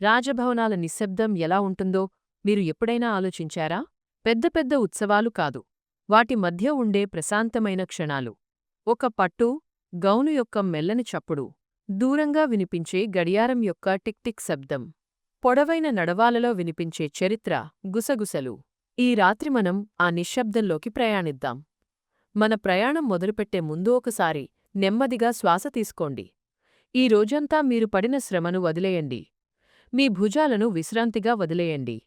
రాజభవనాల నిశ్శబ్దం ఎలా ఉంటుందో మీరు ఎప్పుడైనా ఆలోచించారా? పెద్ద పెద్ద ఉత్సవాలు కాదు. వాటి మధ్య ఉండే ప్రశాంతమైన క్షణాలు. ఒక పట్టు గౌను యొక్క మెల్లని చప్పుడు దూరంగా వినిపించే గడియారం యొక్క టిక్టిక్ శబ్దం పొడవైన నడవాలలో వినిపించే చరిత్ర గుసగుసలు. ఈ రాత్రి మనం ఆ నిశ్శబ్దంలోకి ప్రయాణిద్దాం. మన ప్రయాణం మొదలుపెట్టే ముందు ఒకసారి నెమ్మదిగా శ్వాస తీసుకోండి. ఈ రోజంతా మీరు పడిన శ్రమను వదిలేయండి. మీ భుజాలను విశ్రాంతిగా వదిలేయండి.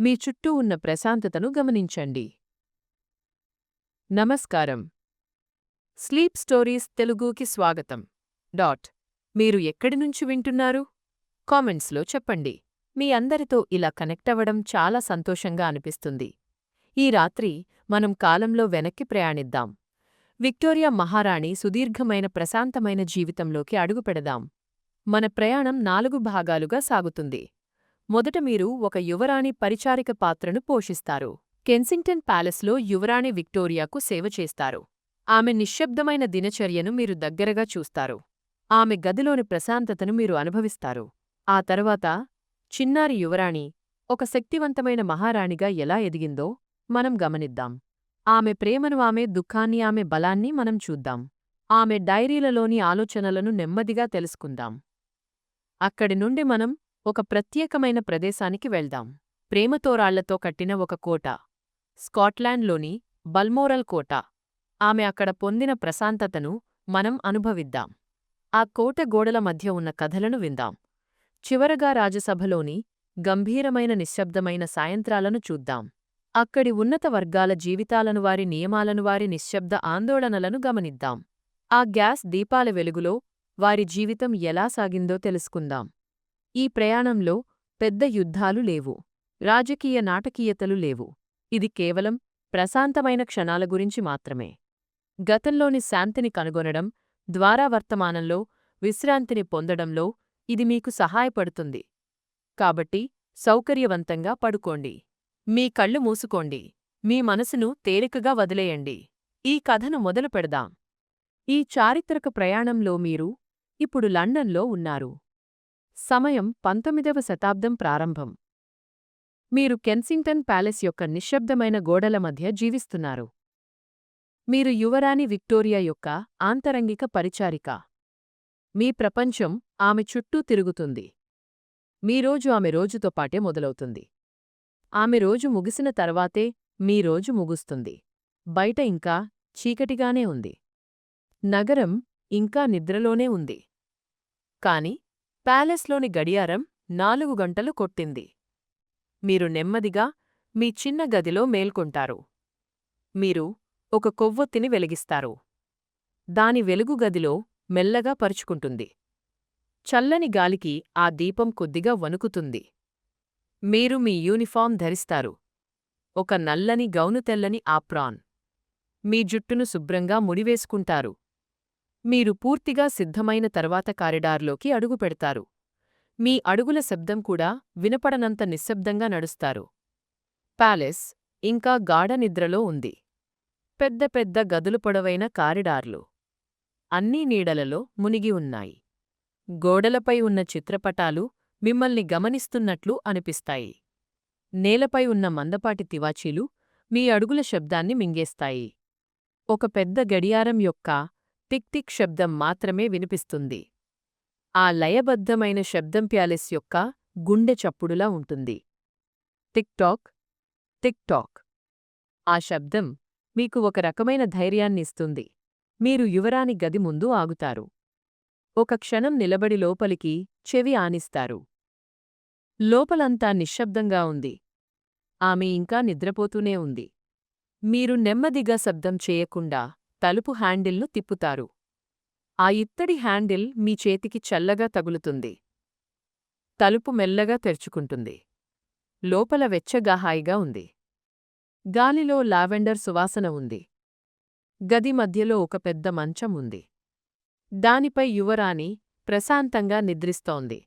మీ చుట్టూ ఉన్న ప్రశాంతతను గమనించండి. నమస్కారం. స్లీప్ స్టోరీస్ తెలుగుకి స్వాగతం. డాట్. మీరు ఎక్కడి నుంచి వింటున్నారు? కామెంట్స్లో చెప్పండి. మీ అందరితో ఇలా కనెక్ట్ అవ్వడం చాలా సంతోషంగా అనిపిస్తుంది. ఈ రాత్రి మనం కాలంలో వెనక్కి ప్రయాణిద్దాం. విక్టోరియా మహారాణి సుదీర్ఘమైన ప్రశాంతమైన జీవితంలోకి అడుగుపెడదాం. మన ప్రయాణం నాలుగు భాగాలుగా సాగుతుంది. మొదట మీరు ఒక యువరాణి పరిచారిక పాత్రను పోషిస్తారు. కెన్సింగ్టన్ ప్యాలెస్లో యువరాణి విక్టోరియాకు సేవ చేస్తారు. ఆమె నిశ్శబ్దమైన దినచర్యను మీరు దగ్గరగా చూస్తారు. ఆమె గదిలోని ప్రశాంతతను మీరు అనుభవిస్తారు. ఆ తర్వాత చిన్నారి యువరాణి ఒక శక్తివంతమైన మహారాణిగా ఎలా ఎదిగిందో మనం గమనిద్దాం. ఆమె ప్రేమను ఆమె దుఃఖాన్ని ఆమె బలాన్ని మనం చూద్దాం. ఆమె డైరీలలోని ఆలోచనలను నెమ్మదిగా తెలుసుకుందాం. అక్కడి నుండి మనం ఒక ప్రత్యేకమైన ప్రదేశానికి వెళ్దాం. ప్రేమతోరాళ్ళతో కట్టిన ఒక కోట. స్కాట్లాండ్లోని బల్మోరల్ కోట. ఆమె అక్కడ పొందిన ప్రశాంతతను మనం అనుభవిద్దాం. ఆ కోట గోడల మధ్య ఉన్న కథలను విందాం. చివరగా రాజసభలోని గంభీరమైన నిశ్శబ్దమైన సాయంత్రాలను చూద్దాం. అక్కడి ఉన్నత వర్గాల జీవితాలను వారి నియమాలను వారి నిశ్శబ్ద ఆందోళనలను గమనిద్దాం. ఆ గ్యాస్ దీపాల వెలుగులో వారి జీవితం ఎలా సాగిందో తెలుసుకుందాం. ఈ ప్రయాణంలో పెద్ద యుద్ధాలు లేవు. రాజకీయ నాటకీయతలు లేవు. ఇది కేవలం ప్రశాంతమైన క్షణాల గురించి మాత్రమే. గతంలోని శాంతిని కనుగొనడం ద్వారా వర్తమానంలో విశ్రాంతిని పొందడంలో ఇది మీకు సహాయపడుతుంది. కాబట్టి సౌకర్యవంతంగా పడుకోండి. మీ కళ్ళు మూసుకోండి. మీ మనసును తేలికగా వదిలేయండి. ఈ కథను మొదలు పెడదాం ఈ చారిత్రక ప్రయాణంలో మీరు ఇప్పుడు లండన్లో ఉన్నారు. సమయం పంతొమ్మిదవ శతాబ్దం ప్రారంభం. మీరు కెన్సింగ్టన్ ప్యాలెస్ యొక్క నిశ్శబ్దమైన గోడల మధ్య జీవిస్తున్నారు. మీరు యువరాణి విక్టోరియా యొక్క ఆంతరంగిక పరిచారిక. మీ ప్రపంచం ఆమె చుట్టూ తిరుగుతుంది. మీ రోజు ఆమె రోజుతో పాటే మొదలవుతుంది. ఆమె రోజు ముగిసిన తర్వాతే మీ రోజు ముగుస్తుంది. బయట ఇంకా చీకటిగానే ఉంది. నగరం ఇంకా నిద్రలోనే ఉంది. కాని ప్యాలెస్లోని గడియారం నాలుగు గంటలు కొట్టింది. మీరు నెమ్మదిగా మీ చిన్న గదిలో మేల్కొంటారు. మీరు ఒక కొవ్వొత్తిని వెలిగిస్తారు. దాని వెలుగు గదిలో మెల్లగా పరుచుకుంటుంది. చల్లని గాలికి ఆ దీపం కొద్దిగా వణుకుతుంది. మీరు మీ యూనిఫామ్ ధరిస్తారు. ఒక నల్లని గౌను తెల్లని ఆప్రాన్. మీ జుట్టును శుభ్రంగా ముడివేసుకుంటారు. మీరు పూర్తిగా సిద్ధమైన తర్వాత కారిడార్లోకి అడుగుపెడతారు మీ అడుగుల శబ్దం కూడా వినపడనంత నిశ్శబ్దంగా నడుస్తారు. ప్యాలెస్ ఇంకా గాఢనిద్రలో ఉంది. పెద్ద పెద్ద గదులు పొడవైన కారిడార్లు అన్నీ నీడలలో మునిగి ఉన్నాయి. గోడలపై ఉన్న చిత్రపటాలు మిమ్మల్ని గమనిస్తున్నట్లు అనిపిస్తాయి. నేలపై ఉన్న మందపాటి తివాచీలు మీ అడుగుల శబ్దాన్ని మింగేస్తాయి. ఒక పెద్ద గడియారం యొక్క టిక్టిక్ శబ్దం మాత్రమే వినిపిస్తుంది. ఆ లయబద్ధమైన శబ్దం ప్యాలెస్ యొక్క గుండె చప్పుడులా ఉంటుంది. టిక్టాక్ టిక్టాక్ ఆ శబ్దం మీకు ఒక రకమైన ధైర్యాన్నిస్తుంది మీరు యువరాని గది ముందు ఆగుతారు. ఒక క్షణం నిలబడి లోపలికి చెవి ఆనిస్తారు. లోపలంతా నిశ్శబ్దంగా ఉంది. ఆమె ఇంకా నిద్రపోతూనే ఉంది. మీరు నెమ్మదిగా శబ్దం చేయకుండా తలుపు హ్యాండిల్ను తిప్పుతారు. ఆ ఇత్తడి హ్యాండిల్ మీ చేతికి చల్లగా తగులుతుంది. తలుపు మెల్లగా తెరుచుకుంటుంది. లోపల వెచ్చగాహాయిగా ఉంది. గాలిలో లావెండర్ సువాసన ఉంది. గది మధ్యలో ఒక పెద్ద మంచం ఉంది. దానిపై యువరాణి ప్రశాంతంగా నిద్రిస్తోంది.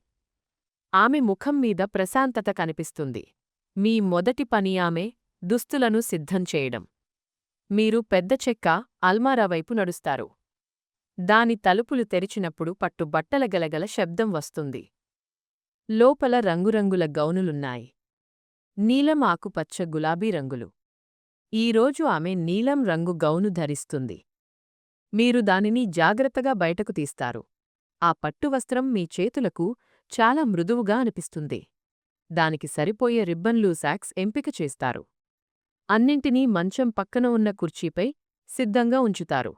ఆమె ముఖం మీద ప్రశాంతత కనిపిస్తుంది. మీ మొదటి పని ఆమె దుస్తులను సిద్ధం చేయడం. మీరు పెద్ద చెక్క అల్మారా వైపు నడుస్తారు. దాని తలుపులు తెరిచినప్పుడు పట్టు బట్టల గలగల శబ్దం వస్తుంది. లోపల రంగురంగుల గౌనులున్నాయి. నీలం ఆకుపచ్చ గులాబీ రంగులు. ఈరోజు ఆమె నీలం రంగు గౌను ధరిస్తుంది. మీరు దానిని జాగ్రత్తగా బయటకు తీస్తారు. ఆ పట్టువస్త్రం మీ చేతులకు చాలా మృదువుగా అనిపిస్తుంది. దానికి సరిపోయే రిబ్బన్లు శాక్స్ ఎంపిక చేస్తారు. అన్నింటినీ మంచం పక్కన ఉన్న కుర్చీపై సిద్ధంగా ఉంచుతారు.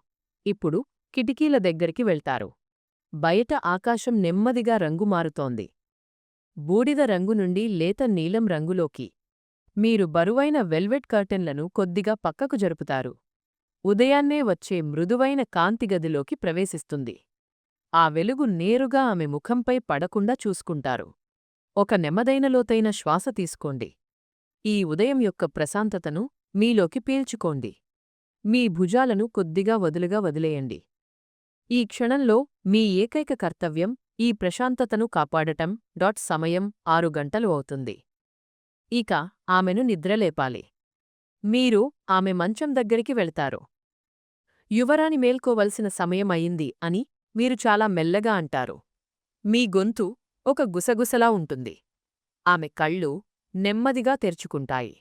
ఇప్పుడు కిటికీల దగ్గరికి వెళ్తారు. బయట ఆకాశం నెమ్మదిగా రంగు మారుతోంది. బూడిద రంగు నుండి లేత నీలం రంగులోకి. మీరు బరువైన వెల్వెట్ కర్టెన్లను కొద్దిగా పక్కకు జరుపుతారు. ఉదయాన్నే వచ్చే మృదువైన కాంతిగదిలోకి ప్రవేశిస్తుంది. ఆ వెలుగు నేరుగా ఆమె ముఖంపై పడకుండా చూసుకుంటారు. ఒక నెమ్మదైన లోతైన శ్వాస తీసుకోండి. ఈ ఉదయం యొక్క ప్రశాంతతను మీలోకి పీల్చుకోండి. మీ భుజాలను కొద్దిగా వదులుగా వదిలేయండి. ఈ క్షణంలో మీ ఏకైక కర్తవ్యం ఈ ప్రశాంతతను కాపాడటం. డాట్ సమయం ఆరు గంటలు అవుతుంది. ఇక ఆమెను నిద్రలేపాలి. మీరు ఆమె మంచం దగ్గరికి వెళ్తారు. యువరాణి మేల్కోవలసిన సమయం అయింది అని మీరు చాలా మెల్లగా అంటారు. మీ గొంతు ఒక గుసగుసలా ఉంటుంది. ఆమె కళ్ళు నెమ్మదిగా తెరుచుకుంటాయి.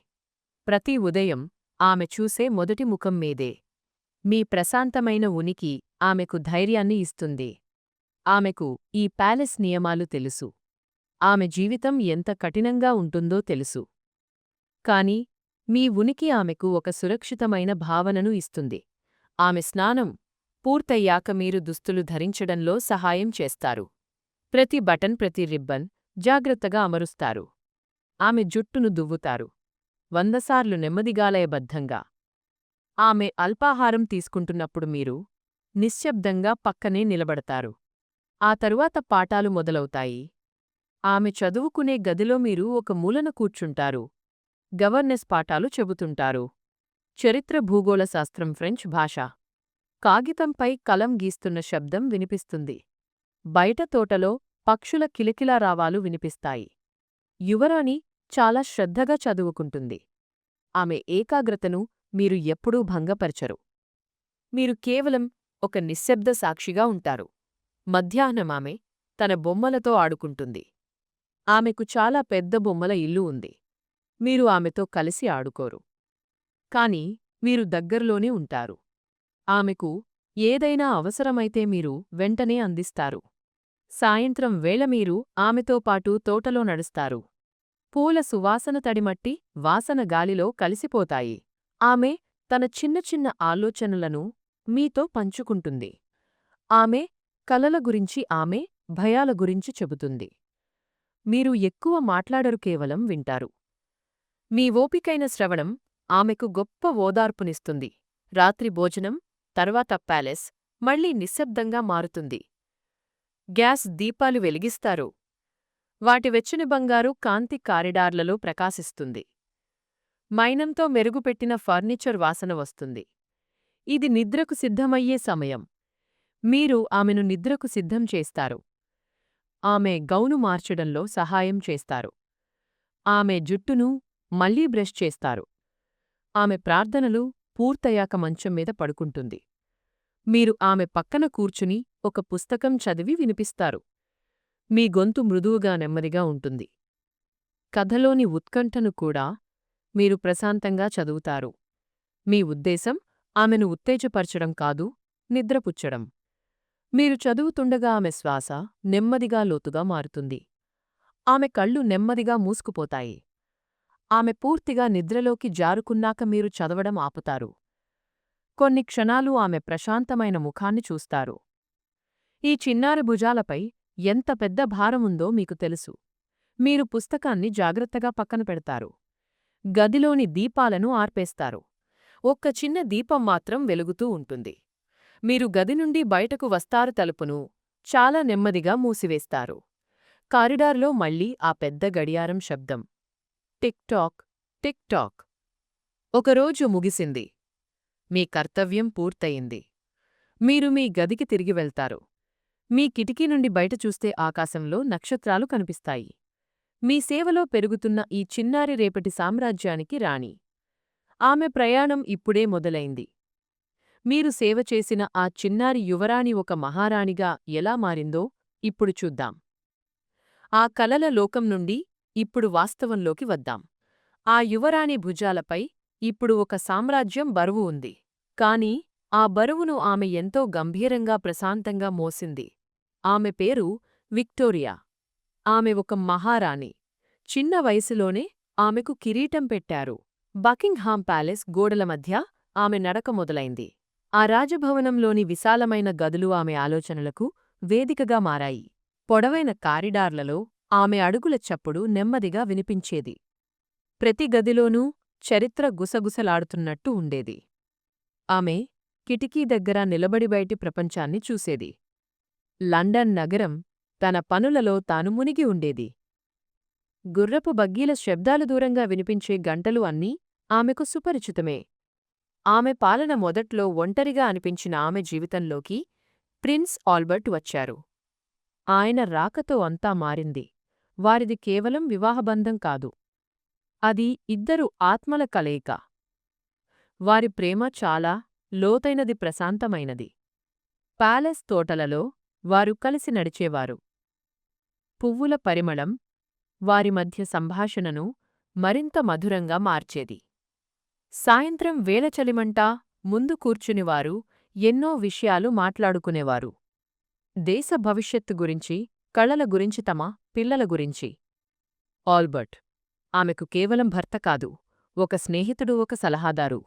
ప్రతి ఉదయం ఆమె చూసే మొదటి ముఖం మీదే. మీ ప్రశాంతమైన ఉనికి ఆమెకు ధైర్యాన్ని ఇస్తుంది. ఆమెకు ఈ ప్యాలెస్ నియమాలు తెలుసు. ఆమె జీవితం ఎంత కఠినంగా ఉంటుందో తెలుసు. కాని మీ ఉనికి ఆమెకు ఒక సురక్షితమైన భావనను ఇస్తుంది. ఆమె స్నానం పూర్తయ్యాక మీరు దుస్తులు ధరించడంలో సహాయం చేస్తారు. ప్రతి బటన్ ప్రతి రిబ్బన్ జాగ్రత్తగా అమరుస్తారు. ఆమె జుట్టును దువ్వుతారు. వందసార్లు నెమ్మదిగాలయబద్ధంగా ఆమె అల్పాహారం తీసుకుంటున్నప్పుడు మీరు నిశ్శబ్దంగా పక్కనే నిలబడతారు. ఆ తరువాత పాఠాలు మొదలవుతాయి. ఆమె చదువుకునే గదిలో మీరు ఒక మూలన కూర్చుంటారు. గవర్నెస్ పాఠాలు చెబుతుంటారు. చరిత్ర భూగోళ శాస్త్రం ఫ్రెంచ్ భాష. కాగితంపై కలం గీస్తున్న శబ్దం వినిపిస్తుంది. బయట తోటలో పక్షుల కిలకిలారావాలు వినిపిస్తాయి. యువరాణి చాలా శ్రద్ధగా చదువుకుంటుంది. ఆమె ఏకాగ్రతను మీరు ఎప్పుడూ భంగపరచరు. మీరు కేవలం ఒక నిశ్శబ్ద సాక్షిగా ఉంటారు. మధ్యాహ్నమామె తన బొమ్మలతో ఆడుకుంటుంది. ఆమెకు చాలా పెద్ద బొమ్మల ఇల్లు ఉంది. మీరు ఆమెతో కలిసి ఆడుకోరు. కాని మీరు దగ్గర్లోనే ఉంటారు. ఆమెకు ఏదైనా అవసరమైతే మీరు వెంటనే అందిస్తారు. సాయంత్రం వేళ మీరు ఆమెతో పాటు తోటలో నడుస్తారు. పూల సువాసన తడిమట్టి వాసన గాలిలో కలిసిపోతాయి. ఆమె తన చిన్న చిన్న ఆలోచనలను మీతో పంచుకుంటుంది. ఆమె కలల గురించి ఆమె భయాల గురించి చెబుతుంది. మీరు ఎక్కువ మాట్లాడరు కేవలం వింటారు. మీ ఓపికైన శ్రవణం ఆమెకు గొప్ప ఓదార్పునిస్తుంది. రాత్రి భోజనం తర్వాత ప్యాలెస్ మళ్ళీ నిశ్శబ్దంగా మారుతుంది. గ్యాస్ దీపాలు వెలిగిస్తారు. వాటి వెచ్చని బంగారు కాంతి కారిడార్లలో ప్రకాశిస్తుంది. మైనంతో మెరుగుపెట్టిన ఫర్నిచర్ వాసన వస్తుంది. ఇది నిద్రకు సిద్ధమయ్యే సమయం. మీరు ఆమెను నిద్రకు సిద్ధం చేస్తారు. ఆమె గౌను మార్చడంలో సహాయం చేస్తారు. ఆమె జుట్టును మళ్ళీ బ్రష్ చేస్తారు. ఆమె ప్రార్థనలు పూర్తయ్యాక మంచం మీద పడుకుంటుంది. మీరు ఆమె పక్కన కూర్చుని ఒక పుస్తకం చదివి వినిపిస్తారు. మీ గొంతు మృదువుగా నెమ్మదిగా ఉంటుంది. కథలోని ఉత్కంఠను కూడా మీరు ప్రశాంతంగా చదువుతారు. మీ ఉద్దేశం ఆమెను ఉత్తేజపరచడం కాదు నిద్రపుచ్చడం. మీరు చదువుతుండగా ఆమె శ్వాస నెమ్మదిగా లోతుగా మారుతుంది. ఆమె కళ్ళు నెమ్మదిగా మూసుకుపోతాయి. ఆమె పూర్తిగా నిద్రలోకి జారుకున్నాక మీరు చదవడం ఆపుతారు. కొన్ని క్షణాలు ఆమె ప్రశాంతమైన ముఖాన్ని చూస్తారు. ఈ చిన్నారి భుజాలపై ఎంత పెద్ద భారముందో మీకు తెలుసు. మీరు పుస్తకాన్ని జాగ్రత్తగా పక్కన పెడతారు. గదిలోని దీపాలను ఆర్పేస్తారు. ఒక్క చిన్న దీపం మాత్రం వెలుగుతూ ఉంటుంది. మీరు గది నుండి బయటకు వస్తారు తలుపును చాలా నెమ్మదిగా మూసివేస్తారు. కారిడార్లో మళ్ళీ ఆ పెద్ద గడియారం శబ్దం. Tick tock tick tock. ఒకరోజు ముగిసింది. మీ కర్తవ్యం పూర్తయింది. మీరు మీ గదికి తిరిగి వెళ్తారు. మీ కిటికీ నుండి బయట చూస్తే ఆకాశంలో నక్షత్రాలు కనిపిస్తాయి. మీ సేవలో పెరుగుతున్న ఈ చిన్నారి రేపటి సామ్రాజ్యానికి రాణి. ఆమె ప్రయాణం ఇప్పుడే మొదలైంది. మీరు సేవ చేసిన ఆ చిన్నారి యువరాణి ఒక మహారాణిగా ఎలా మారిందో ఇప్పుడు చూద్దాం. ఆ కలల లోకం నుండి ఇప్పుడు వాస్తవంలోకి వద్దాం. ఆ యువరాణి భుజాలపై ఇప్పుడు ఒక సామ్రాజ్యం బరువు ఉంది. కాని ఆ బరువును ఆమె ఎంతో గంభీరంగా ప్రశాంతంగా మోసింది. ఆమె పేరు విక్టోరియా. ఆమె ఒక మహారాణి. చిన్న వయసులోనే ఆమెకు కిరీటం పెట్టారు. బకింగ్హామ్ ప్యాలెస్ గోడల మధ్య ఆమె నడక మొదలైంది. ఆ రాజభవనంలోని విశాలమైన గదులు ఆమె ఆలోచనలకు వేదికగా మారాయి. పొడవైన కారిడార్లలో ఆమె అడుగుల చప్పుడు నెమ్మదిగా వినిపించేది. ప్రతి గదిలోనూ చరిత్ర గుసగుసలాడుతున్నట్టు ఉండేది. ఆమె కిటికీ దగ్గర నిలబడి బయటి ప్రపంచాన్ని చూసేది. లండన్ నగరం తన పనులలో తాను మునిగి ఉండేది. గుర్రపు బగ్గీల శబ్దాలు దూరంగా వినిపించే గంటలు అన్నీ ఆమెకు సుపరిచితమే. ఆమె పాలన మొదట్లో ఒంటరిగా అనిపించిన ఆమె జీవితంలోకి ప్రిన్స్ ఆల్బర్ట్ వచ్చారు. ఆయన రాకతో అంతా మారింది. వారిది కేవలం వివాహబంధం కాదు. అది ఇద్దరు ఆత్మల కలయిక. వారి ప్రేమ చాలా లోతైనది ప్రశాంతమైనది. ప్యాలెస్ తోటలలో వారు కలిసి నడిచేవారు. పువ్వుల పరిమళం వారి మధ్య సంభాషణను మరింత మధురంగా మార్చేది. సాయంత్రం వేలచలిమంటా ముందు కూర్చునివారు ఎన్నో విషయాలు మాట్లాడుకునేవారు. దేశ భవిష్యత్తు గురించి కళల గురించి తమ పిల్లల గురించి. ఆల్బర్ట్ ఆమెకు కేవలం భర్త కాదు ఒక స్నేహితుడు ఒక సలహాదారు.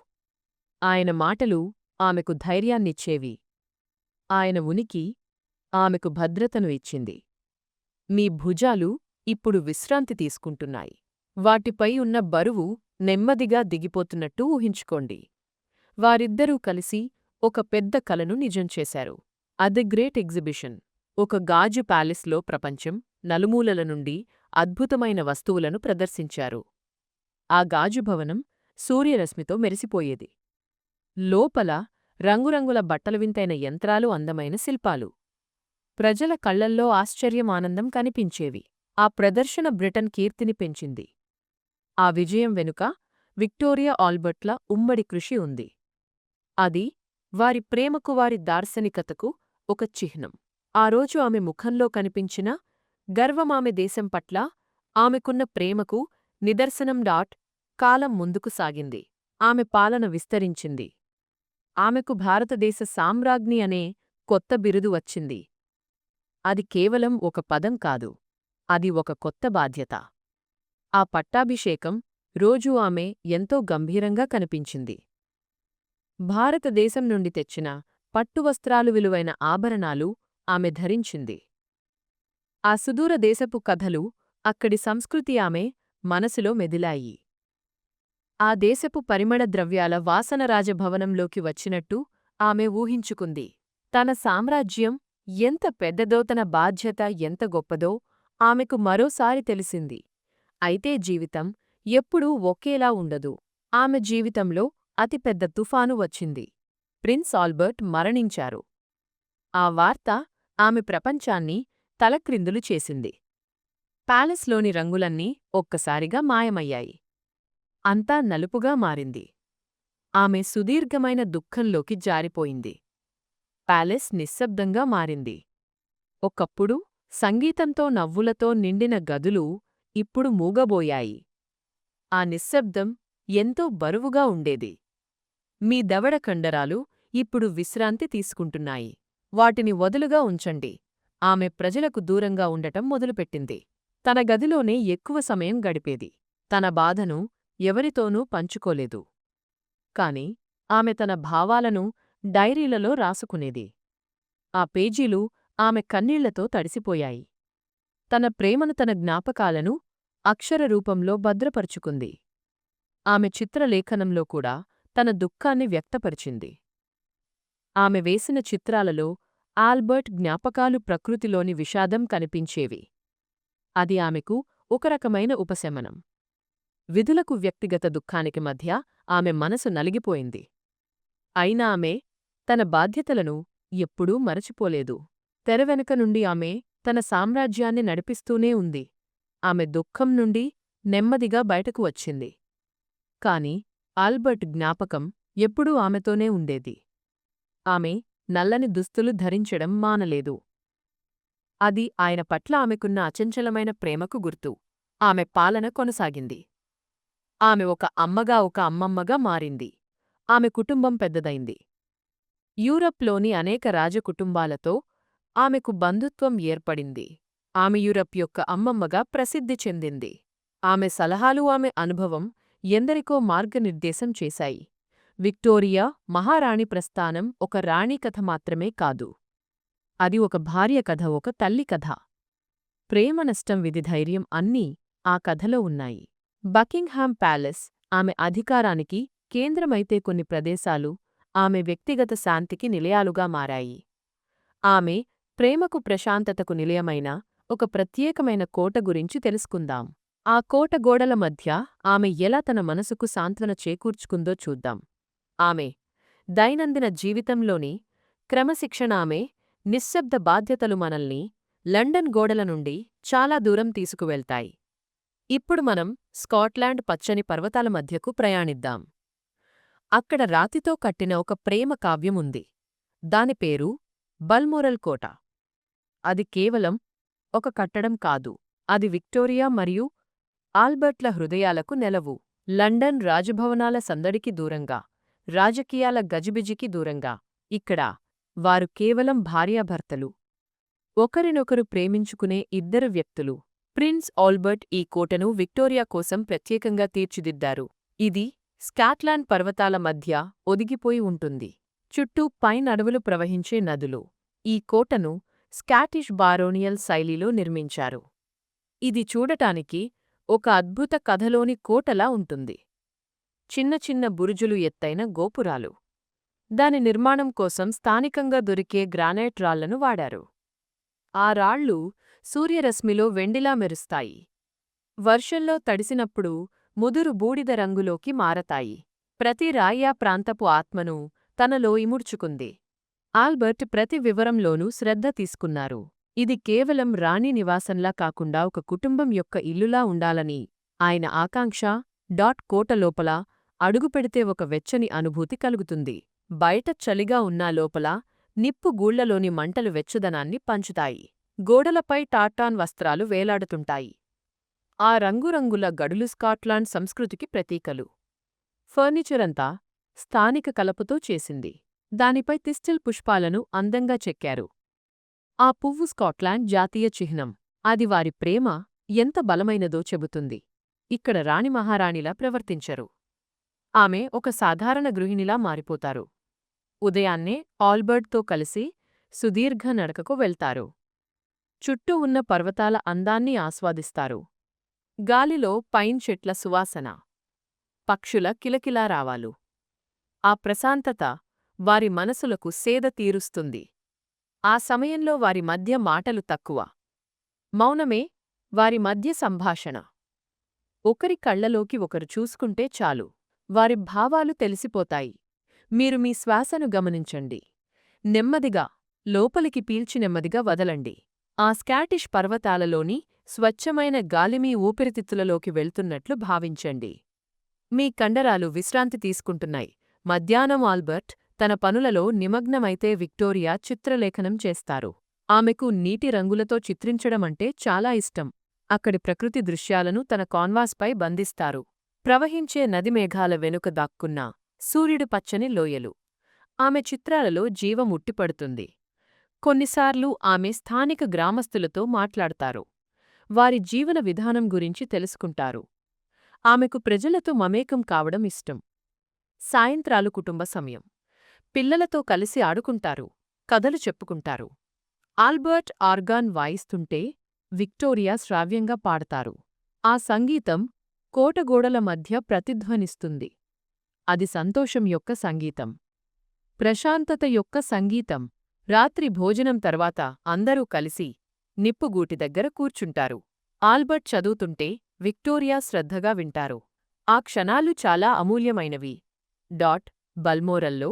ఆయన మాటలు ఆమెకు ధైర్యాన్నిచ్చేవి. ఆయన ఉనికి ఆమెకు భద్రతను ఇచ్చింది. మీ భుజాలు ఇప్పుడు విశ్రాంతి తీసుకుంటున్నాయి. వాటిపై ఉన్న బరువు నెమ్మదిగా దిగిపోతున్నట్టు ఊహించుకోండి. వారిద్దరూ కలిసి ఒక పెద్ద కలను నిజం చేశారు. అది గ్రేట్ ఎగ్జిబిషన్. ఒక గాజు ప్యాలెస్లో ప్రపంచం నలుమూలల నుండి అద్భుతమైన వస్తువులను ప్రదర్శించారు. ఆ గాజు భవనం సూర్యరశ్మితో మెరిసిపోయేది. లోపల రంగురంగుల బట్టలు వింతైన యంత్రాలు అందమైన శిల్పాలు. ప్రజల కళ్ళల్లో ఆశ్చర్యం ఆనందం కనిపించేవి. ఆ ప్రదర్శన బ్రిటన్ కీర్తిని పెంచింది. ఆ విజయం వెనుక విక్టోరియా ఆల్బర్ట్ల ఉమ్మడి కృషి ఉంది. అది వారి ప్రేమకు వారి దార్శనికతకు ఒక చిహ్నం. ఆ రోజు ఆమె ముఖంలో కనిపించిన గర్వమామె దేశం పట్ల ఆమెకున్న ప్రేమకు నిదర్శనం డాట్ కాలం ముందుకు సాగింది. ఆమె పాలన విస్తరించింది. ఆమెకు భారతదేశ సామ్రాజ్ఞి అనే కొత్త బిరుదు వచ్చింది. అది కేవలం ఒక పదం కాదు అది ఒక కొత్త బాధ్యత. ఆ పట్టాభిషేకం రోజూ ఆమె ఎంతో గంభీరంగా కనిపించింది. భారతదేశం నుండి తెచ్చిన పట్టువస్త్రాలు విలువైన ఆభరణాలు ఆమె ధరించింది. ఆ సుదూర దేశపు కథలు అక్కడి సంస్కృతి ఆమె మనసులో మెదిలాయి. ఆ దేశపు పరిమళ ద్రవ్యాల వాసన రాజభవనంలోకి వచ్చినట్టు ఆమె ఊహించుకుంది. తన సామ్రాజ్యం ఎంత పెద్దదో తన బాధ్యత ఎంత గొప్పదో ఆమెకు మరోసారి తెలిసింది. అయితే జీవితం ఎప్పుడూ ఒకేలా ఉండదు. ఆమె జీవితంలో అతిపెద్ద తుఫాను వచ్చింది. ప్రిన్స్ ఆల్బర్ట్ మరణించారు. ఆ వార్త ఆమె ప్రపంచాన్ని తలక్రిందులు చేసింది. ప్యాలెస్లోని రంగులన్నీ ఒక్కసారిగా మాయమయ్యాయి. అంతా నలుపుగా మారింది. ఆమె సుదీర్ఘమైన దుఃఖంలోకి జారిపోయింది. ప్యాలెస్ నిశ్శబ్దంగా మారింది. ఒకప్పుడు సంగీతంతో నవ్వులతో నిండిన గదులు ఇప్పుడు మూగబోయాయి. ఆ నిశ్శబ్దం ఎంతో బరువుగా ఉండేది. మీ దవడ కండరాలు ఇప్పుడు విశ్రాంతి తీసుకుంటున్నాయి. వాటిని వదులుగా ఉంచండి. ఆమె ప్రజలకు దూరంగా ఉండటం మొదలుపెట్టింది. తన గదిలోనే ఎక్కువ సమయం గడిపేది. తన బాధను ఎవరితోనూ పంచుకోలేదు. కాని ఆమె తన భావాలను డైరీలలో రాసుకునేది. ఆ పేజీలు ఆమె కన్నీళ్ళతో తడిసిపోయాయి. తన ప్రేమను తన జ్ఞాపకాలను అక్షరరూపంలో భద్రపరుచుకుంది. ఆమె చిత్రలేఖనంలో కూడా తన దుఃఖాన్ని వ్యక్తపరిచింది. ఆమె వేసిన చిత్రాలలో ఆల్బర్ట్ జ్ఞాపకాలు ప్రకృతిలోని విషాదం కనిపించేవి. అది ఆమెకు ఒక రకమైన ఉపశమనం. విధులకు వ్యక్తిగత దుఃఖానికి మధ్య ఆమె మనసు నలిగిపోయింది. అయినా ఆమె తన బాధ్యతలను ఎప్పుడూ మరచిపోలేదు. తెరవెనక నుండి ఆమె తన సామ్రాజ్యాన్ని నడిపిస్తూనే ఉంది. ఆమె దుఃఖం నుండి నెమ్మదిగా బయటకు వచ్చింది. కాని ఆల్బర్ట్ జ్ఞాపకం ఎప్పుడూ ఆమెతోనే ఉండేది. ఆమె నల్లని దుస్తులు ధరించడం మానలేదు. అది ఆయన పట్ల ఆమెకున్న అచంచలమైన ప్రేమకు గుర్తు. ఆమె పాలన కొనసాగింది. ఆమె ఒక అమ్మగా ఒక అమ్మమ్మగా మారింది. ఆమె కుటుంబం పెద్దదైంది. యూరప్లోని అనేక రాజకుటుంబాలతో ఆమెకు బంధుత్వం ఏర్పడింది. ఆమె యూరప్ యొక్క అమ్మమ్మగా ప్రసిద్ధి చెందింది. ఆమె సలహాలు ఆమె అనుభవం ఎందరికో మార్గనిర్దేశం చేశాయి. విక్టోరియా మహారాణి ప్రస్థానం ఒక రాణి కథ మాత్రమే కాదు. అది ఒక భార్య కథ ఒక తల్లి కథ. ప్రేమ నష్టం విధిధైర్యం అన్నీ ఆ కథలో ఉన్నాయి. బకింగ్హామ్ ప్యాలెస్ ఆమె అధికారానికి కేంద్రమైతే కొన్ని ప్రదేశాలు ఆమె వ్యక్తిగత శాంతికి నిలయాలుగా మారాయి. ఆమె ప్రేమకు ప్రశాంతతకు నిలయమైన ఒక ప్రత్యేకమైన కోట గురించి తెలుసుకుందాం. ఆ కోట గోడల మధ్య ఆమె ఎలా తన మనసుకు సాంత్వన చేకూర్చుకుందో చూద్దాం. ఆమె దైనందిన జీవితంలోని క్రమశిక్షణ ఆమె నిశ్శబ్ద బాధ్యతలు మనల్ని లండన్ గోడల నుండి చాలా దూరం తీసుకువెళ్తాయి. ఇప్పుడు మనం స్కాట్లాండ్ పచ్చని పర్వతాల మధ్యకు ప్రయాణిద్దాం. అక్కడ రాతితో కట్టిన ఒక ప్రేమ కావ్యముంది. దాని పేరు బల్మోరల్ కోట. అది కేవలం ఒక కట్టడం కాదు. అది విక్టోరియా మరియు ఆల్బర్ట్ల హృదయాలకు నెలవు. లండన్ రాజభవనాల సందడికి దూరంగా రాజకీయాల గజిబిజికి దూరంగా. ఇక్కడ వారు కేవలం భార్యాభర్తలు. ఒకరినొకరు ప్రేమించుకునే ఇద్దరు వ్యక్తులు. ప్రిన్స్ ఆల్బర్ట్ ఈ కోటను విక్టోరియా కోసం ప్రత్యేకంగా తీర్చిదిద్దారు. ఇది స్కాట్లాండ్ పర్వతాల మధ్య ఒదిగిపోయి ఉంటుంది. చుట్టూ పైన్ అడవులు ప్రవహించే నదులు. ఈ కోటను స్కాటిష్ బారోనియల్ శైలిలో నిర్మించారు. ఇది చూడటానికి ఒక అద్భుత కథలోని కోటలా ఉంటుంది. చిన్న చిన్న బురుజులు ఎత్తైన గోపురాలు. దాని నిర్మాణం కోసం స్థానికంగా దొరికే గ్రానైట్ రాళ్ళను వాడారు. ఆ రాళ్ళు సూర్యరశ్మిలో వెండిలా మెరుస్తాయి. వర్షంలో తడిసినప్పుడు ముదురు బూడిద రంగులోకి మారతాయి. ప్రతి రాయ్యా ప్రాంతపు ఆత్మను తనలో ఇముడ్చుకుంది. ఆల్బర్ట్ ప్రతి వివరంలోనూ శ్రద్ధ తీసుకున్నారు. ఇది కేవలం రాణి నివాసంలా కాకుండా ఒక కుటుంబం యొక్క ఇల్లులా ఉండాలని ఆయన ఆకాంక్ష డాట్ కోట లోపల అడుగుపెడితే ఒక వెచ్చని అనుభూతి కలుగుతుంది. బయట చలిగా ఉన్నా లోపల నిప్పు గూళ్ళలోని మంటలు వెచ్చదనాన్ని పంచుతాయి. గోడలపై టాటాన్ వస్త్రాలు వేలాడుతుంటాయి. ఆ రంగురంగుల గడులు స్కాట్లాండ్ సంస్కృతికి ప్రతీకలు. ఫర్నిచరంతా స్థానిక కలపతో చేసింది. దానిపై తిస్టిల్ పుష్పాలను అందంగా చెక్కారు. ఆ పువ్వు స్కాట్లాండ్ జాతీయ చిహ్నం. అది వారి ప్రేమ ఎంత బలమైనదో చెబుతుంది. ఇక్కడ రాణి మహారాణిలా ప్రవర్తించరు. ఆమె ఒక సాధారణ గృహిణిలా మారిపోతారు. ఉదయాన్నే ఆల్బర్ట్తో కలిసి సుదీర్ఘ నడకకు వెళ్తారు. చుట్టూ ఉన్న పర్వతాల అందాన్ని ఆస్వాదిస్తారు. గాలిలో పైన్ చెట్ల సువాసన. పక్షుల కిలకిలారావాలు. ఆ ప్రశాంతత వారి మనసులకు సేద తీరుస్తుంది. ఆ సమయంలో వారి మధ్య మాటలు తక్కువ. మౌనమే వారి మధ్య సంభాషణ. ఒకరి కళ్ళలోకి ఒకరు చూసుకుంటే చాలు. వారి భావాలు తెలిసిపోతాయి. మీరు మీ శ్వాసను గమనించండి. నెమ్మదిగా లోపలికి పీల్చి నెమ్మదిగా వదలండి. ఆ స్కాటిష్ పర్వతాలలోని స్వచ్ఛమైన గాలిమీ ఊపిరితిత్తులలోకి వెళ్తున్నట్లు భావించండి. మీ కండరాలు విశ్రాంతి తీసుకుంటున్నాయి. మధ్యాహ్నం ఆల్బర్ట్ తన పనులలో నిమగ్నమైతే విక్టోరియా చిత్రలేఖనం చేస్తారు. ఆమెకు నీటి రంగులతో చిత్రించడమంటే చాలా ఇష్టం. అక్కడి ప్రకృతి దృశ్యాలను తన కాన్వాస్పై బంధిస్తారు. ప్రవహించే నదిమేఘాల వెనుక దాక్కున్న సూర్యుడు పచ్చని లోయలు. ఆమె చిత్రాలలో జీవం ఉట్టిపడుతుంది. కొన్నిసార్లు ఆమె స్థానిక గ్రామస్తులతో మాట్లాడతారు. వారి జీవన విధానం గురించి తెలుసుకుంటారు. ఆమెకు ప్రజలతో మమేకం కావడం ఇష్టం. సాయంత్రాలు కుటుంబ సమయం. పిల్లలతో కలిసి ఆడుకుంటారు కథలు చెప్పుకుంటారు. ఆల్బర్ట్ ఆర్గాన్ వాయిస్తుంటే విక్టోరియా శ్రావ్యంగా పాడతారు. ఆ సంగీతం కోటగోడల మధ్య ప్రతిధ్వనిస్తుంది. అది సంతోషం యొక్క సంగీతం. ప్రశాంతత యొక్క సంగీతం. రాత్రి భోజనం తర్వాత అందరూ కలిసి నిప్పుగూటి దగ్గర కూర్చుంటారు. ఆల్బర్ట్ చదువుతుంటే విక్టోరియా శ్రద్ధగా వింటారు. ఆ క్షణాలు చాలా అమూల్యమైనవి. డాట్ బల్మోరల్లో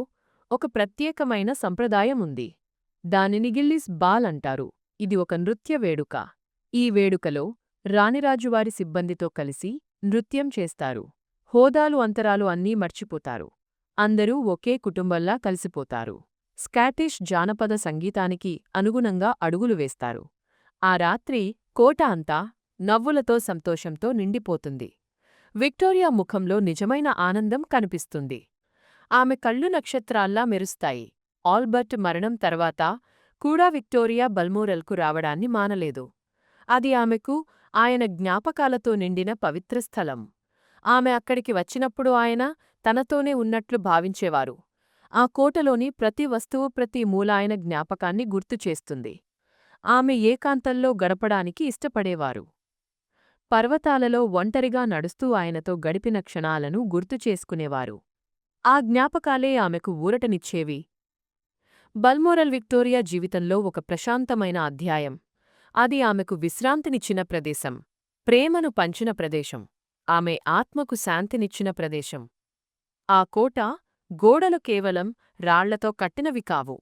ఒక ప్రత్యేకమైన సంప్రదాయం ఉంది. దానిని గిల్లిస్ బాల్ అంటారు. ఇది ఒక నృత్య వేడుక. ఈ వేడుకలో రాణిరాజువారి సిబ్బందితో కలిసి నృత్యం చేస్తారు. హోదాలు అంతరాలు అన్నీ మర్చిపోతారు. అందరూ ఒకే కుటుంబంలా కలిసిపోతారు. స్కాటిష్ జానపద సంగీతానికి అనుగుణంగా అడుగులు వేస్తారు. ఆ రాత్రి కోట అంతా నవ్వులతో సంతోషంతో నిండిపోతుంది. విక్టోరియా ముఖంలో నిజమైన ఆనందం కనిపిస్తుంది. ఆమె కళ్ళు నక్షత్రాల్లా మెరుస్తాయి. ఆల్బర్ట్ మరణం తర్వాత కూడా విక్టోరియా బల్మోరల్కు రావడాన్ని మానలేదు. అది ఆమెకు ఆయన జ్ఞాపకాలతో నిండిన పవిత్ర స్థలం. ఆమె అక్కడికి వచ్చినప్పుడు ఆయన తనతోనే ఉన్నట్లు భావించేవారు. ఆ కోటలోని ప్రతి వస్తువు ప్రతి మూల ఆయన జ్ఞాపకాన్ని గుర్తుచేస్తుంది ఆమె ఏకాంతంలో గడపడానికి ఇష్టపడేవారు. పర్వతాలలో ఒంటరిగా నడుస్తూ ఆయనతో గడిపిన క్షణాలను గుర్తుచేసుకునేవారు ఆ జ్ఞాపకాలే ఆమెకు ఊరటనిచ్చేవి. బల్మోరల్ విక్టోరియా జీవితంలో ఒక ప్రశాంతమైన అధ్యాయం. అది ఆమెకు విశ్రాంతినిచ్చిన ప్రదేశం. ప్రేమను పంచిన ప్రదేశం. ఆమె ఆత్మకు శాంతినిచ్చిన ప్రదేశం. ఆ కోట గోడలు కేవలం రాళ్ళతో కట్టినవి కావు.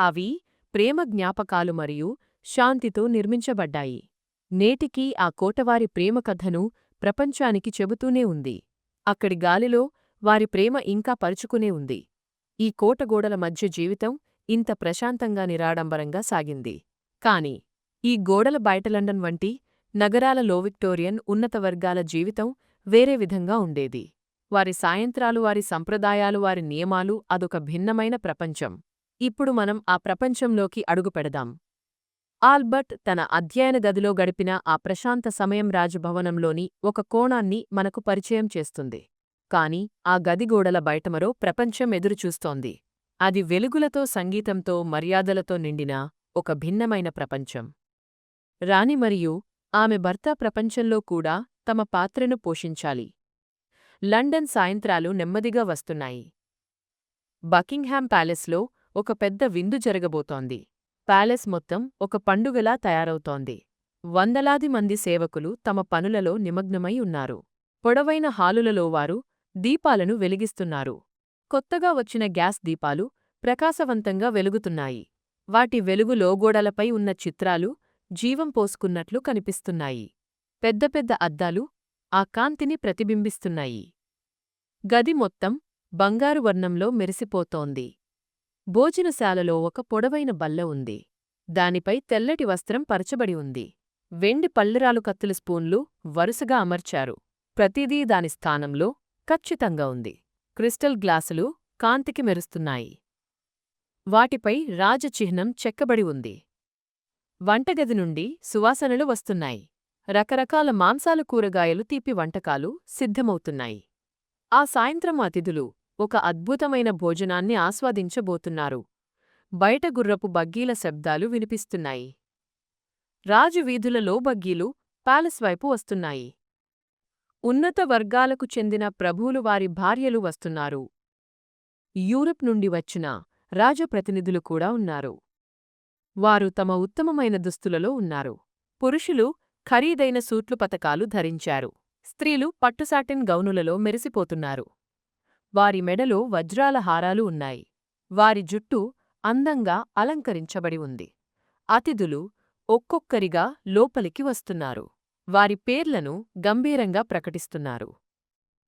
అవి ప్రేమ జ్ఞాపకాలు మరియు శాంతితో నిర్మించబడ్డాయి. నేటికీ ఆ కోటవారి ప్రేమ కథను ప్రపంచానికి చెబుతూనే ఉంది. అక్కడి గాలిలో వారి ప్రేమ ఇంకా పరుచుకునే ఉంది. ఈ కోటగోడల మధ్య జీవితం ఇంత ప్రశాంతంగా నిరాడంబరంగా సాగింది. కాని ఈ గోడల బయట లండన్ వంటి నగరాల లో విక్టోరియన్ ఉన్నత వర్గాల జీవితం వేరే విధంగా ఉండేది. వారి సాయంత్రాలు వారి సంప్రదాయాలు వారి నియమాలు అదొక భిన్నమైన ప్రపంచం. ఇప్పుడు మనం ఆ ప్రపంచంలోకి అడుగుపెడదాం ఆల్బర్ట్ తన అధ్యయన గదిలో గడిపిన ఆ ప్రశాంత సమయం రాజభవనంలోని ఒక కోణాన్ని మనకు పరిచయం చేస్తుంది. కాని ఆ గదిగోడల బయటమరో ప్రపంచం ఎదురుచూస్తోంది. అది వెలుగులతో సంగీతంతో మర్యాదలతో నిండిన ఒక భిన్నమైన ప్రపంచం. రాణి మరియు ఆమె భర్త ప్రపంచంలో కూడా తమ పాత్రను పోషించాలి. లండన్ సాయంత్రాలు నెమ్మదిగా వస్తున్నాయి. బకింగ్హామ్ ప్యాలెస్లో ఒక పెద్ద విందు జరగబోతోంది. ప్యాలెస్ మొత్తం ఒక పండుగలా తయారవుతోంది. వందలాది మంది సేవకులు తమ పనులలో నిమగ్నమై ఉన్నారు. పొడవైన హాలులలో వారు దీపాలను వెలిగిస్తున్నారు. కొత్తగా వచ్చిన గ్యాస్ దీపాలు ప్రకాశవంతంగా వెలుగుతున్నాయి. వాటి వెలుగు లోగోడలపై ఉన్న చిత్రాలు జీవం పోసుకున్నట్లు కనిపిస్తున్నాయి. పెద్ద పెద్ద అద్దాలు ఆ కాంతిని ప్రతిబింబిస్తున్నాయి. గది మొత్తం బంగారు వర్ణంలో మెరిసిపోతోంది. భోజనశాలలో ఒక పొడవైన బల్ల ఉంది. దానిపై తెల్లటి వస్త్రం పరచబడి ఉంది. వెండి పల్లెరాలు కత్తుల స్పూన్లు వరుసగా అమర్చారు. ప్రతిదీ దాని స్థానంలో ఖచ్చితంగా ఉంది. క్రిస్టల్ గ్లాసులు కాంతికి మెరుస్తున్నాయి. వాటిపై రాజచిహ్నం చెక్కబడి ఉంది. వంటగది నుండి సువాసనలు వస్తున్నాయి. రకరకాల మాంసాల కూరగాయలు తీపి వంటకాలు సిద్ధమవుతున్నాయి. ఆ సాయంత్రం అతిథులు ఒక అద్భుతమైన భోజనాన్ని ఆస్వాదించబోతున్నారు. బయట గుర్రపు బగ్గీల శబ్దాలు వినిపిస్తున్నాయి. రాజు వీధులలో బగ్గీలు ప్యాలెస్ వైపు వస్తున్నాయి. ఉన్నత వర్గాలకు చెందిన ప్రభువులు వారి భార్యలు వస్తున్నారు. యూరప్ నుండి వచ్చిన రాజప్రతినిధులు కూడా ఉన్నారు. వారు తమ ఉత్తమమైన దుస్తులలో ఉన్నారు. పురుషులు ఖరీదైన సూట్లు పతకాలు ధరించారు. స్త్రీలు పట్టుసాటిన్ గౌనులలో మెరిసిపోతున్నారు. వారి మెడలో వజ్రాల హారాలు ఉన్నాయి. వారి జుట్టు అందంగా అలంకరించబడి ఉంది. అతిథులు ఒక్కొక్కరిగా లోపలికి వస్తున్నారు. వారి పేర్లను గంభీరంగా ప్రకటిస్తున్నారు.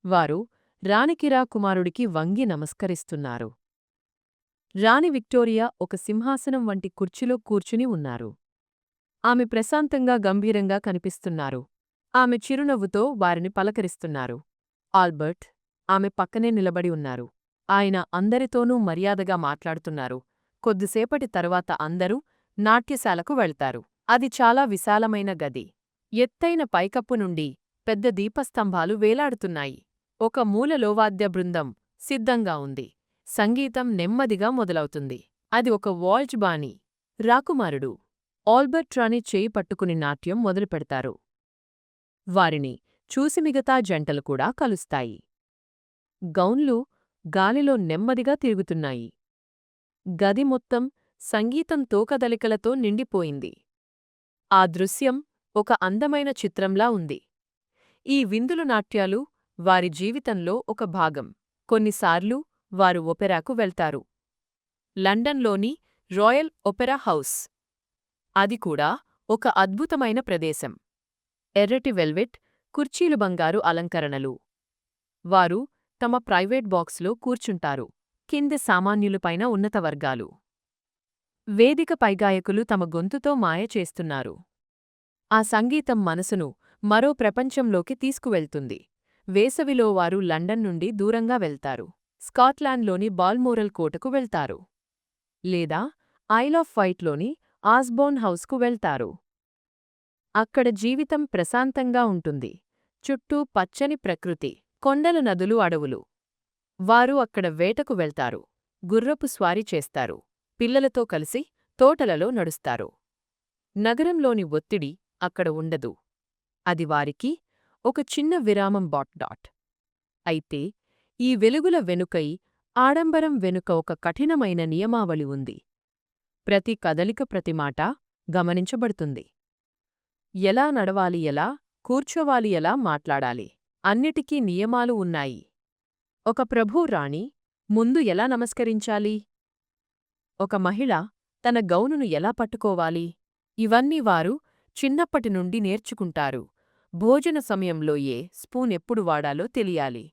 వారు రాణికిరా కుమారుడికి వంగి నమస్కరిస్తున్నారు. రాణి విక్టోరియా ఒక సింహాసనం వంటి కుర్చీలో కూర్చుని ఉన్నారు. ఆమె ప్రశాంతంగా గంభీరంగా కనిపిస్తున్నారు. ఆమె చిరునవ్వుతో వారిని పలకరిస్తున్నారు. ఆల్బర్ట్ ఆమె పక్కనే నిలబడి ఉన్నారు. ఆయన అందరితోనూ మర్యాదగా మాట్లాడుతున్నారు. కొద్దిసేపటి తరువాత అందరూ నాట్యశాలకు వెళ్తారు. అది చాలా విశాలమైన గది. ఎత్తైన పైకప్పు నుండి పెద్ద దీపస్తంభాలు వేలాడుతున్నాయి. ఒక మూలలో వాద్య బృందం సిద్ధంగా ఉంది. సంగీతం నెమ్మదిగా మొదలవుతుంది. అది ఒక వాల్జ్ బాణి. రాకుమారుడు ఆల్బర్ట్రాని చేయి పట్టుకుని నాట్యం మొదలుపెడతారు. వారిని చూసి మిగతా జంటలు కూడా కలుస్తాయి. గౌన్లు గాలిలో నెమ్మదిగా తిరుగుతున్నాయి. గది మొత్తం సంగీతం తోకదలికలతో నిండిపోయింది. ఆ దృశ్యం ఒక అందమైన చిత్రంలా ఉంది. ఈ విందులు నాట్యాలు వారి జీవితంలో ఒక భాగం. కొన్నిసార్లు వారు ఒపెరాకు వెళ్తారు. లండన్లోని రాయల్ ఒపెరా హౌస్. అది కూడా ఒక అద్భుతమైన ప్రదేశం. ఎర్రటి వెల్వెట్ కుర్చీలు బంగారు అలంకరణలు. వారు తమ ప్రైవేట్ బాక్స్లో కూర్చుంటారు. కింది సామాన్యులపైన ఉన్నత వర్గాలు. వేదిక పైగాయకులు తమ గొంతుతో మాయ చేస్తున్నారు. ఆ సంగీతం మనసును మరో ప్రపంచంలోకి తీసుకువెళ్తుంది. వేసవిలో వారు లండన్ నుండి దూరంగా వెళ్తారు. స్కాట్లాండ్లోని బాల్మోరల్ కోటకు వెళ్తారు. లేదా ఐల్ ఆఫ్ వైట్లోని ఆస్బోన్ హౌస్కు వెళ్తారు. అక్కడ జీవితం ప్రశాంతంగా ఉంటుంది. చుట్టూ పచ్చని ప్రకృతి. కొండలు నదులు అడవులు. వారు అక్కడ వేటకు వెళ్తారు. గుర్రపు స్వారీ చేస్తారు. పిల్లలతో కలిసి తోటలలో నడుస్తారు. నగరంలోని ఒత్తిడి అక్కడ ఉండదు. అది వారికి ఒక చిన్న విరామం బాట్ డాట్. అయితే ఈ వెలుగుల వెనుకై ఆడంబరం వెనుక ఒక కఠినమైన నియమావళి ఉంది. ప్రతి కదలిక ప్రతి మాట గమనించబడుతుంది. ఎలా నడవాలి ఎలా కూర్చోవాలి ఎలా మాట్లాడాలి? అన్నిటికీ నియమాలు ఉన్నాయి. ఒక ప్రభూ రాణి ముందు ఎలా నమస్కరించాలి? ఒక మహిళ తన గౌనును ఎలా పట్టుకోవాలి? ఇవన్నీ వారు చిన్నప్పటి నుండి నేర్చుకుంటారు. భోజన సమయంలో ఏ స్పూన్ ఎప్పుడు వాడాలో తెలియాలి.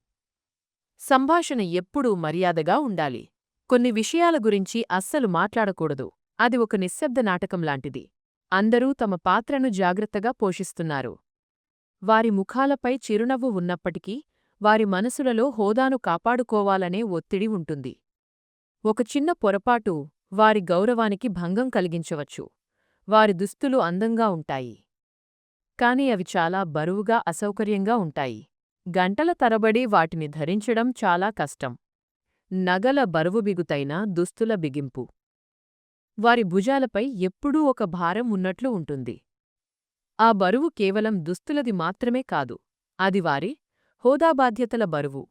సంభాషణ ఎప్పుడూ మర్యాదగా ఉండాలి. కొన్ని విషయాల గురించి అస్సలు మాట్లాడకూడదు. అది ఒక నిశ్శబ్ద నాటకం లాంటిది. అందరూ తమ పాత్రను జాగ్రత్తగా పోషిస్తున్నారు. వారి ముఖాలపై చిరునవ్వు ఉన్నప్పటికీ వారి మనసులలో హోదాను కాపాడుకోవాలనే ఒత్తిడి ఉంటుంది. ఒక చిన్న పొరపాటు వారి గౌరవానికి భంగం కలిగించవచ్చు. వారి దుస్తులు అందంగా ఉంటాయి. కాని అవి చాలా బరువుగా అసౌకర్యంగా ఉంటాయి. గంటల తరబడి వాటిని ధరించడం చాలా కష్టం. నగల బరువు బిగుతైన దుస్తుల బిగింపు. వారి భుజాలపై ఎప్పుడూ ఒక భారం ఉన్నట్లు ఉంటుంది. ఆ బరువు కేవలం దుస్తులది మాత్రమే కాదు అది వారి హోదా బాధ్యతల బరువు.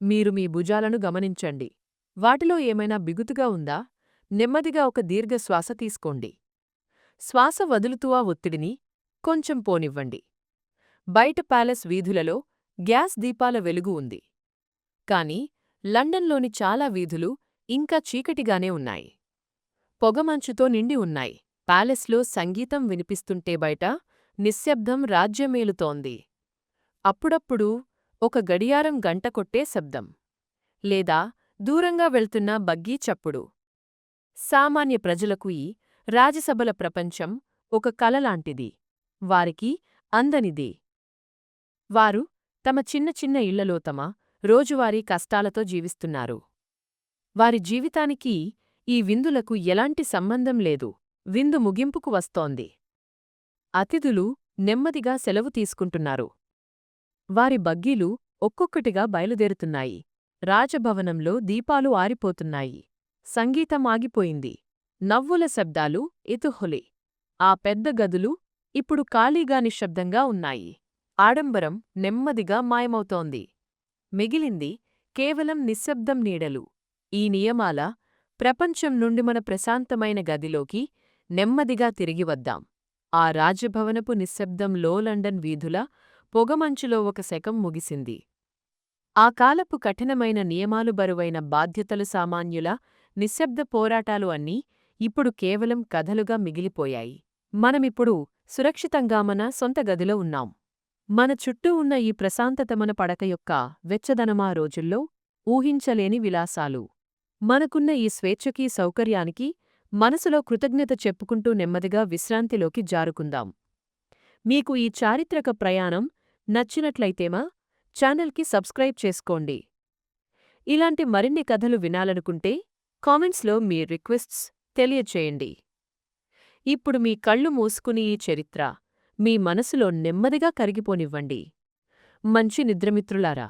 మీరు మీ భుజాలను గమనించండి. వాటిలో ఏమైనా బిగుతుగా ఉందా? నెమ్మదిగా ఒక దీర్ఘశ్వాస తీసుకోండి. శ్వాస వదులుతూ ఆ ఒత్తిడిని కొంచెం పోనివ్వండి. బయట ప్యాలెస్ వీధులలో గ్యాస్ దీపాల వెలుగు ఉంది. కాని లండన్లోని చాలా వీధులు ఇంకా చీకటిగానే ఉన్నాయి. పొగమంచుతో నిండి ఉన్నాయి. ప్యాలెస్లో సంగీతం వినిపిస్తుంటే బయట నిశ్శబ్దం రాజ్యమేలుతోంది. అప్పుడప్పుడు ఒక గడియారం గంట కొట్టే శబ్దం. లేదా దూరంగా వెళ్తున్న బగ్గీ చప్పుడు. సామాన్య ప్రజలకు ఈ రాజసభల ప్రపంచం ఒక కలలాంటిది వారికి అందనిది. వారు తమ చిన్న చిన్న ఇళ్ళలో తమ రోజువారీ కష్టాలతో జీవిస్తున్నారు. వారి జీవితానికి ఈ విందులకు ఎలాంటి సంబంధం లేదు. విందు ముగింపుకు వస్తోంది. అతిథులు నెమ్మదిగా సెలవు తీసుకుంటున్నారు. వారి బగ్గీలు ఒక్కొక్కటిగా బయలుదేరుతున్నాయి. రాజభవనంలో దీపాలు ఆరిపోతున్నాయి. సంగీతం ఆగిపోయింది. నవ్వుల శబ్దాలు ఇతుహులి ఆ పెద్ద గదులు ఇప్పుడు ఖాళీగా నిశ్శబ్దంగా ఉన్నాయి. ఆడంబరం నెమ్మదిగా మాయమవుతోంది. మిగిలింది కేవలం నిశ్శబ్దం నీడలు. ఈ నియమాల ప్రపంచం నుండి మన ప్రశాంతమైన గదిలోకి నెమ్మదిగా తిరిగి వద్దాం. ఆ రాజభవనపు నిశ్శబ్దం లో లండన్ వీధుల పొగమంచులో ఒక శకం ముగిసింది. ఆ కాలపు కఠినమైన నియమాలు బరువైన బాధ్యతలు సామాన్యుల నిశ్శబ్ద పోరాటాలు అన్నీ ఇప్పుడు కేవలం కథలుగా మిగిలిపోయాయి. మనమిప్పుడు సురక్షితంగా మన సొంత గదిలో ఉన్నాం. మన చుట్టూ ఉన్న ఈ ప్రశాంతత మన పడక యొక్క వెచ్చదనమా రోజుల్లో ఊహించలేని విలాసాలు. మనకున్న ఈ స్వేచ్ఛకీ సౌకర్యానికి మనసులో కృతజ్ఞత చెప్పుకుంటూ నెమ్మదిగా విశ్రాంతిలోకి జారుకుందాం. మీకు ఈ చారిత్రక ప్రయాణం నచ్చినట్లయితేమా ఛానల్కి సబ్స్క్రైబ్ చేసుకోండి. ఇలాంటి మరిన్ని కథలు వినాలనుకుంటే కామెంట్స్లో మీ రిక్వెస్ట్స్ తెలియచేయండి. ఇప్పుడు మీ కళ్ళు మూసుకుని ఈ చరిత్ర మీ మనసులో నెమ్మదిగా కరిగిపోనివ్వండి. మంచి నిద్రమిత్రులారా!